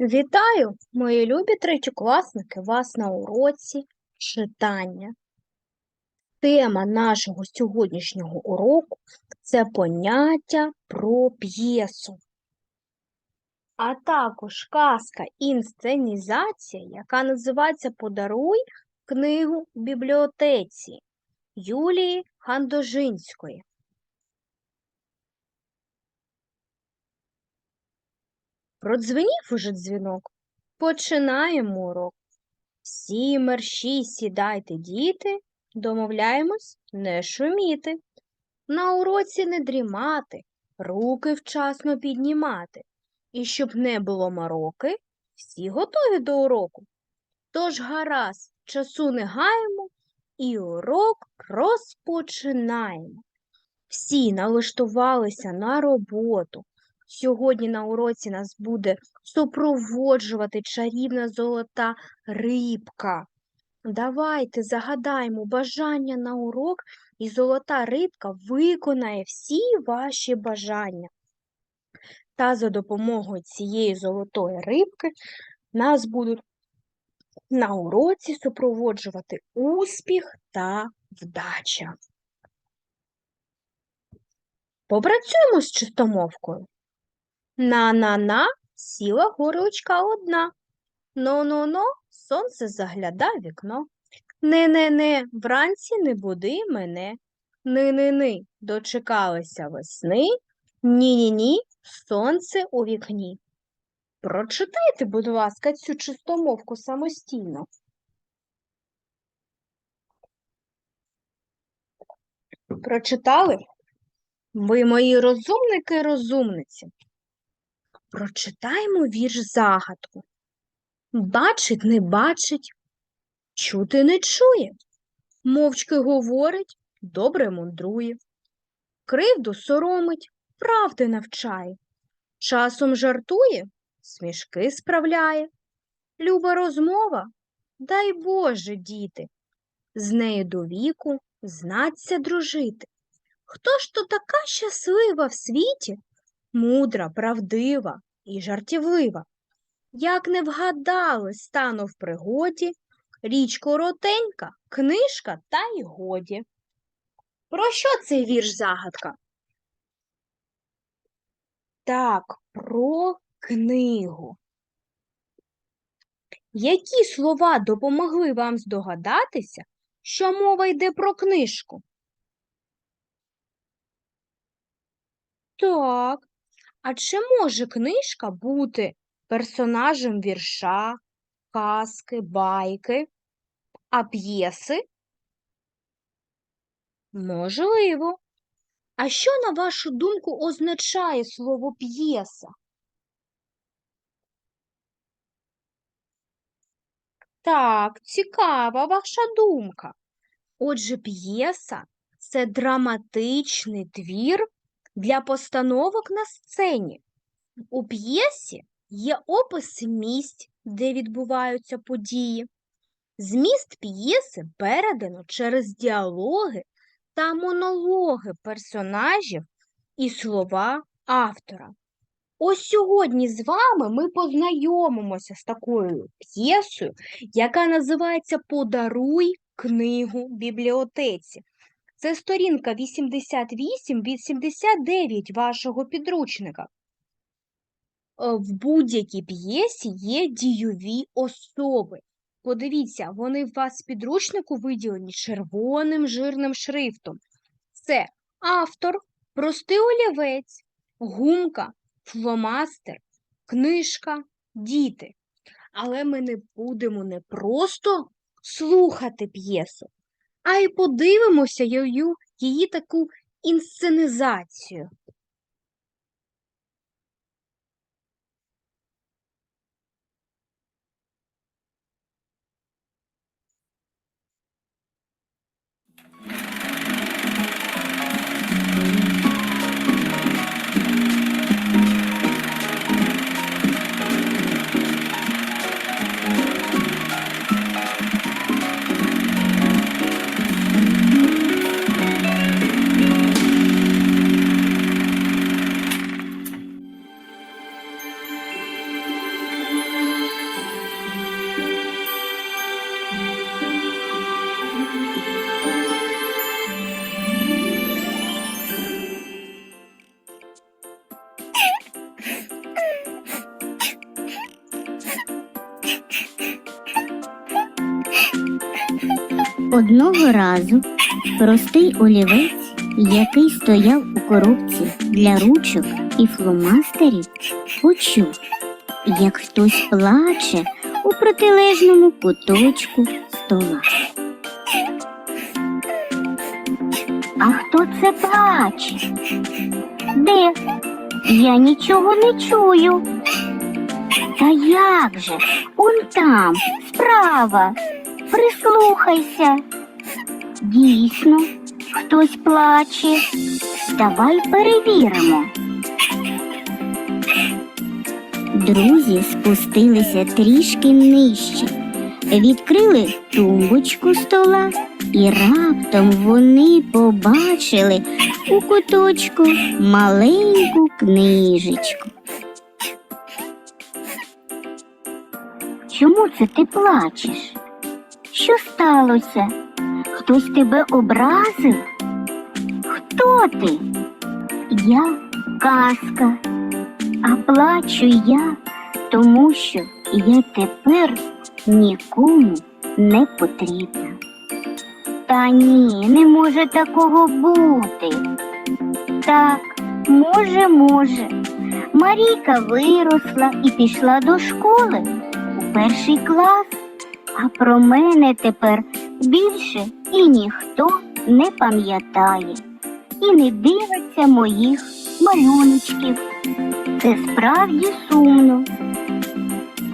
Вітаю, мої любі третьокласники, вас на уроці читання. Тема нашого сьогоднішнього уроку це поняття про п'єсу, а також казка інсценізація, яка називається Подаруй книгу бібліотеці Юлії Хандожинської. Продзвенів уже дзвінок. Починаємо урок. Всі мерщій сідайте, діти, домовляємось не шуміти. На уроці не дрімати, руки вчасно піднімати. І щоб не було мороки, всі готові до уроку. Тож гаразд, часу не гаємо і урок розпочинаємо. Всі налаштувалися на роботу. Сьогодні на уроці нас буде супроводжувати чарівна золота рибка. Давайте загадаємо бажання на урок, і золота рибка виконає всі ваші бажання. Та за допомогою цієї золотої рибки нас будуть на уроці супроводжувати успіх та вдача. Попрацюємо з чистомовкою. На-на-на сіла горочка одна. Но-но-но, сонце загляда в вікно. Не-не-не, вранці не буди мене. Ни-ни-ни, дочекалися весни. Ні-ні-ні, сонце у вікні. Прочитайте, будь ласка, цю чистомовку самостійно. Прочитали? Ви мої розумники розумниці. Прочитаємо вірш загадку. Бачить, не бачить, чути не чує, мовчки говорить, добре мундрує, кривду соромить, правди навчає, часом жартує, смішки справляє. Люба розмова, дай Боже, діти, з нею до віку знаться дружити. Хто ж то така щаслива в світі? Мудра, правдива і жартівлива. Як не вгадали, стану в пригоді, річ коротенька, книжка та й годі. Про що цей вірш загадка? Так, про книгу. Які слова допомогли вам здогадатися, що мова йде про книжку? Так, а чи може книжка бути персонажем вірша, казки, байки, а п'єси? Можливо. А що, на вашу думку, означає слово п'єса? Так, цікава ваша думка. Отже, п'єса це драматичний твір для постановок на сцені. У п'єсі є опис місць, де відбуваються події. Зміст п'єси передано через діалоги та монологи персонажів і слова автора. Ось сьогодні з вами ми познайомимося з такою п'єсою, яка називається Подаруй книгу бібліотеці. Це сторінка 88-89 вашого підручника. Е, В будь-якій п'єсі є дійові особи. Подивіться, вони в вас в підручнику виділені червоним жирним шрифтом. Це автор, простий олівець, гумка, фломастер, книжка, діти. Але ми не будемо не просто слухати п'єсу, а й подивимося її, таку інсценізацію. Одного разу простий олівець, який стояв у коробці для ручок і фломастерів, почув, як хтось плаче у протилежному куточку стола. А хто це плаче? Де? Я нічого не чую. Та як же? Он там, справа. Прислухайся. Дійсно, хтось плаче. Давай перевіримо. Друзі спустилися трішки нижче, відкрили тумбочку стола, і раптом вони побачили у куточку маленьку книжечку. Чому це ти плачеш? Що сталося? Хтось тебе образив? Хто ти? Я казка, а плачу я, тому що я тепер нікому не потрібна. Та ні, не може такого бути. Так, може, може. Марійка виросла і пішла до школи у перший клас, а про мене тепер більше і ніхто не пам'ятає і не дивиться моїх малюночків. Це справді сумно.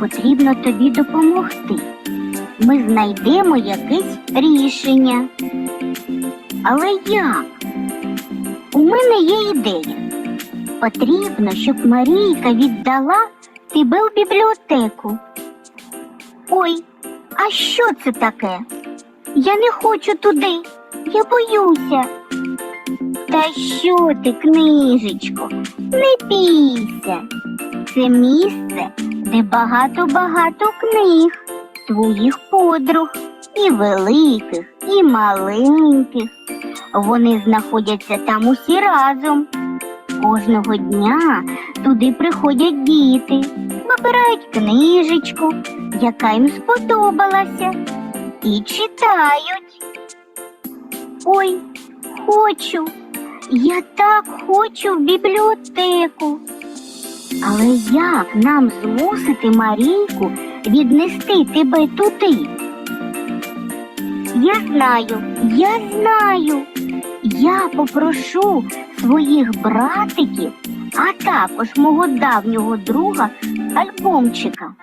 Потрібно тобі допомогти. Ми знайдемо якесь рішення. Але як? У мене є ідея. Потрібно, щоб Марійка віддала тебе в бібліотеку. Ой, а що це таке? Я не хочу туди. Я боюся. Та що ти, книжечко, не бійся. Це місце, де багато-багато книг, твоїх подруг, і великих, і маленьких. Вони знаходяться там усі разом. Кожного дня туди приходять діти, вибирають книжечку, яка їм сподобалася, і читають. Ой, хочу, я так хочу в бібліотеку. Але як нам змусити Марійку віднести тебе туди? Я знаю, я знаю. Я попрошу своїх братиків, а також мого давнього друга альбомчика.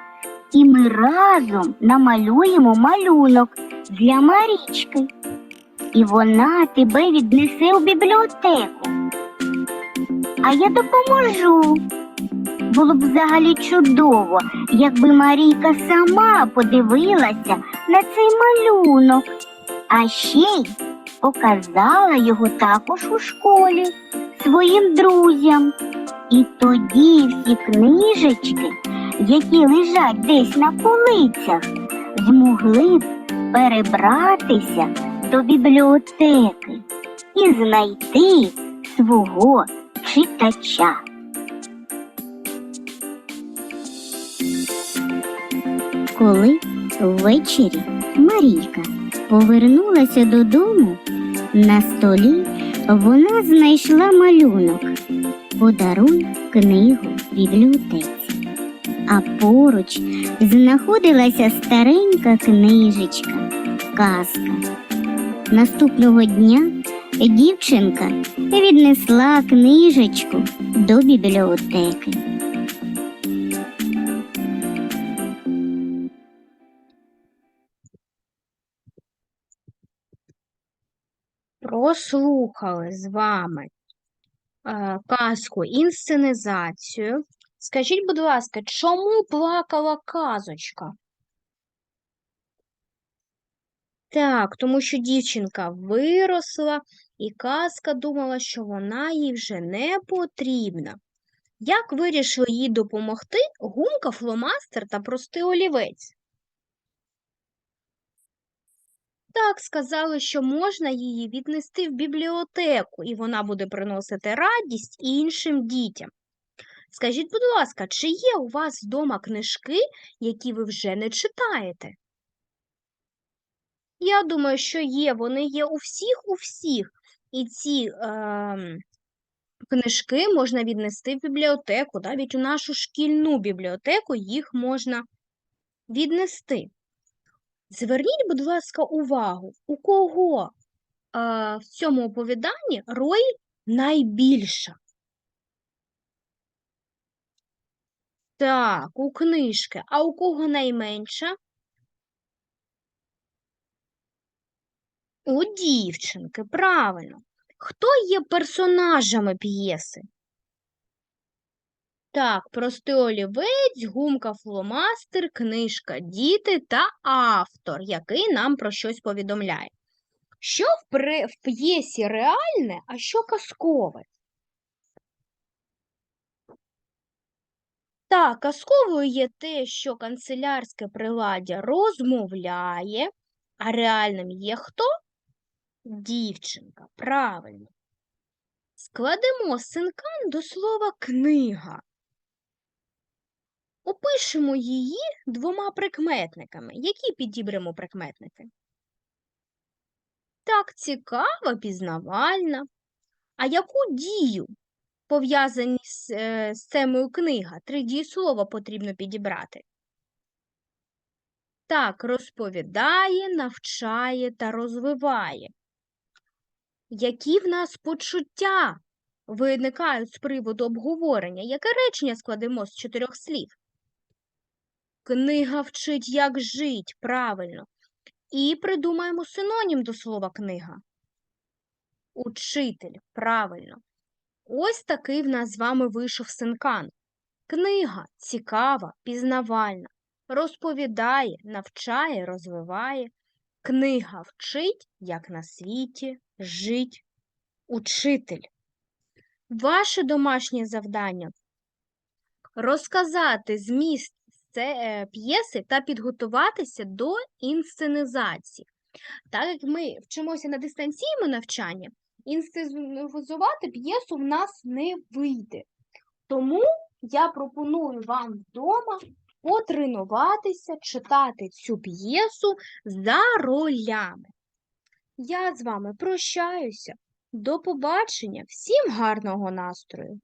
І ми разом намалюємо малюнок для Марічки. І вона тебе віднесе у бібліотеку. А я допоможу. Було б взагалі чудово, якби Марійка сама подивилася на цей малюнок, а ще й показала його також у школі своїм друзям. І тоді всі книжечки, які лежать десь на полицях, змогли б перебратися до бібліотеки і знайти свого читача. Коли ввечері Марійка повернулася додому, на столі вона знайшла малюнок Подаруй книгу бібліотеці. А поруч знаходилася старенька книжечка, казка. Наступного дня дівчинка віднесла книжечку до бібліотеки. Прослухали з вами е, казку інсценізацію. Скажіть, будь ласка, чому плакала казочка? Так, тому що дівчинка виросла, і казка думала, що вона їй вже не потрібна. Як вирішили їй допомогти гумка, фломастер та простий олівець? Так, сказали, що можна її віднести в бібліотеку, і вона буде приносити радість іншим дітям. Скажіть, будь ласка, чи є у вас вдома книжки, які ви вже не читаєте? Я думаю, що є, вони є у всіх, у всіх. І ці ем, книжки можна віднести в бібліотеку, навіть у нашу шкільну бібліотеку їх можна віднести. Зверніть, будь ласка, увагу, у кого е, в цьому оповіданні роль найбільша? Так, у книжки. А у кого найменша? У дівчинки, правильно. Хто є персонажами п'єси? Так, простий олівець, гумка, фломастер, книжка, діти та автор, який нам про щось повідомляє. Що в, п'єсі реальне, а що казкове? Так, казковою є те, що канцелярське приладдя розмовляє, а реальним є хто? Дівчинка, правильно. Складемо синкан до слова книга. Опишемо її двома прикметниками. Які підібремо прикметники? Так, цікава, пізнавальна. А яку дію пов'язані з, е, з темою книга? Три дієслова потрібно підібрати. Так, розповідає, навчає та розвиває. Які в нас почуття виникають з приводу обговорення? Яке речення складемо з чотирьох слів? Книга вчить, як жить, правильно. І придумаємо синонім до слова книга. Учитель, правильно. Ось такий в нас з вами вийшов синкан. Книга цікава, пізнавальна, розповідає, навчає, розвиває. Книга вчить, як на світі жить учитель. Ваше домашнє завдання розказати зміст е, п'єси та підготуватися до інсценізації. Так як ми вчимося на дистанційному навчанні, інсценізувати п'єсу в нас не вийде. Тому я пропоную вам вдома потренуватися, читати цю п'єсу за ролями. Я з вами прощаюся. До побачення, всім гарного настрою!